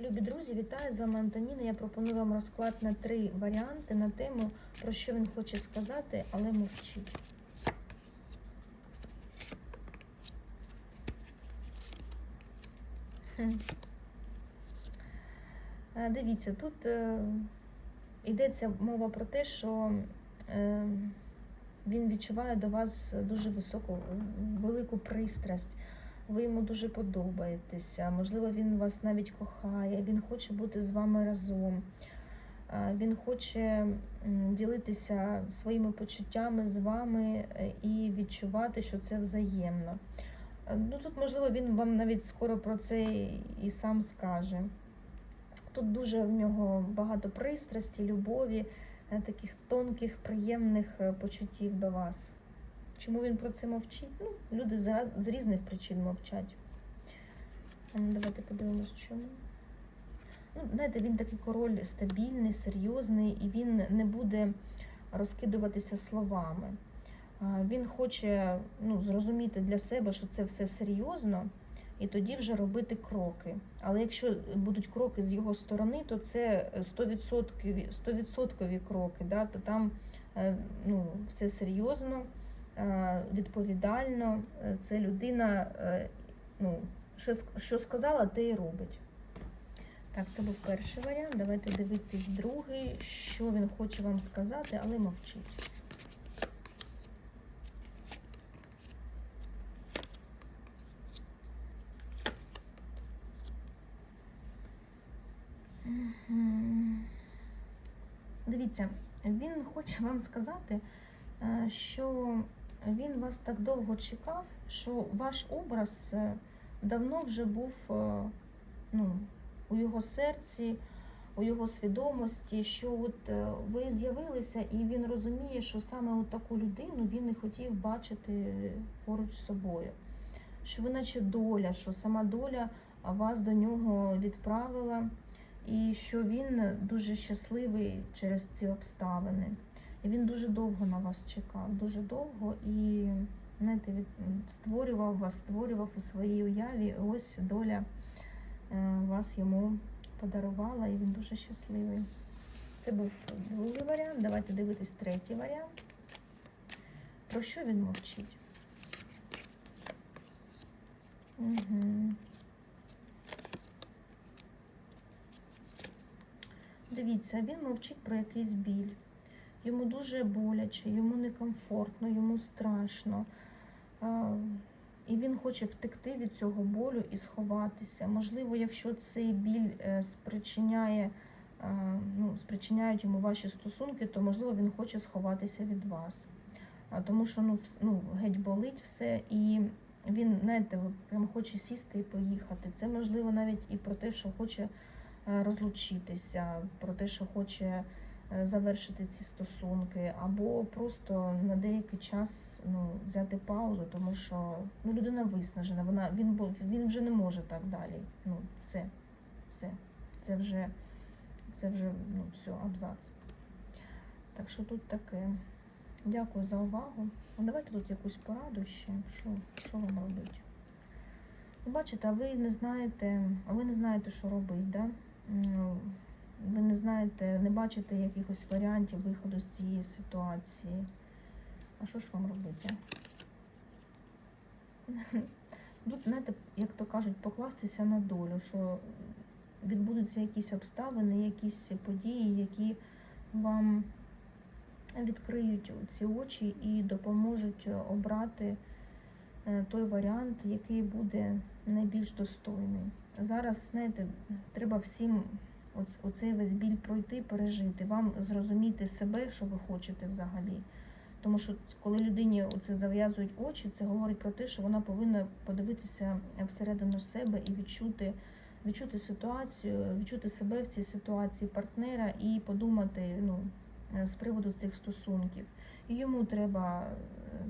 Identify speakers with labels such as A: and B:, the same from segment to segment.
A: Любі друзі, вітаю з вами Антоніна. Я пропоную вам розклад на три варіанти на тему, про що він хоче сказати, але мовчить. Е, Дивіться, тут е, йдеться мова про те, що е, він відчуває до вас дуже високу, велику пристрасть. Ви йому дуже подобаєтеся, можливо, він вас навіть кохає, він хоче бути з вами разом. Е, Він хоче ділитися своїми почуттями з вами е, і відчувати, що це взаємно. Е, Ну, тут, можливо, він вам навіть скоро про це і сам скаже. Тут дуже в нього багато пристрасті, любові, таких тонких, приємних почуттів до вас. Чому він про це мовчить? Ну, люди з, різних причин мовчать. Ну, Давайте подивимось, чому. Ну, знаєте, він такий король стабільний, серйозний, і він не буде розкидуватися словами. Він хоче ну, зрозуміти для себе, що це все серйозно, і тоді вже робити кроки. Але якщо будуть кроки з його сторони, то це 100%, 100% кроки, да? то там е, ну, все серйозно, е, відповідально. Е, Це людина, е, ну, що, що сказала, те і робить. Так, це був перший варіант. Давайте дивитись другий, що він хоче вам сказати, але мовчить. Дивіться, він хоче вам сказати, е, що він вас так довго чекав, що ваш образ е, давно вже був е, ну, у його серці, у його свідомості, що от е, ви з'явилися, і він розуміє, що саме от таку людину він не хотів бачити поруч з собою. Що ви наче доля, що сама доля вас до нього відправила, і що він дуже щасливий через ці обставини. І він дуже довго на вас чекав, дуже довго і знаєте, від, створював вас, створював у своїй уяві. Ось доля е, вас йому подарувала, і він дуже щасливий. Це був другий варіант. Давайте дивитись третій варіант. Про що він мовчить? Угу. Дивіться, він мовчить про якийсь біль. Йому дуже боляче, йому некомфортно, йому страшно. І він хоче втекти від цього болю і сховатися. Можливо, якщо цей біль е, спричиняє, ну, спричиняють йому ваші стосунки, то можливо він хоче сховатися від вас. Тому що ну, ну, геть болить все, і він, знаєте, прям хоче сісти і поїхати. Це можливо навіть і про те, що хоче е, розлучитися, про те, що хоче завершити ці стосунки, або просто на деякий час ну, взяти паузу, тому що ну, людина виснажена, вона, він, він вже не може так далі. Ну, все, все. Це вже, це вже ну, все, абзац. Так що тут таке. Дякую за увагу. А давайте тут якусь пораду ще. Що, що вам робити? Бачите, а ви не знаєте, а ви не знаєте, що робити, да? Знаєте, не бачите якихось варіантів виходу з цієї ситуації. А що ж вам робити? Тут, знаєте, як то кажуть, покластися на долю, що відбудуться якісь обставини, якісь події, які вам відкриють ці очі і допоможуть обрати е, той варіант, який буде найбільш достойний. Зараз, знаєте, треба всім оцей весь біль пройти, пережити, вам зрозуміти себе, що ви хочете взагалі. Тому що коли людині оце зав'язують очі, це говорить про те, що вона повинна подивитися всередину себе і відчути, відчути ситуацію, відчути себе в цій ситуації партнера і подумати ну, е, з приводу цих стосунків. І йому треба е,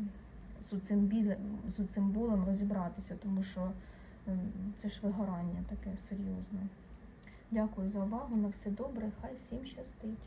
A: з цим білем, з цим болем розібратися, тому що е, це ж вигорання таке серйозне. Дякую за увагу. На все добре. Хай всім щастить.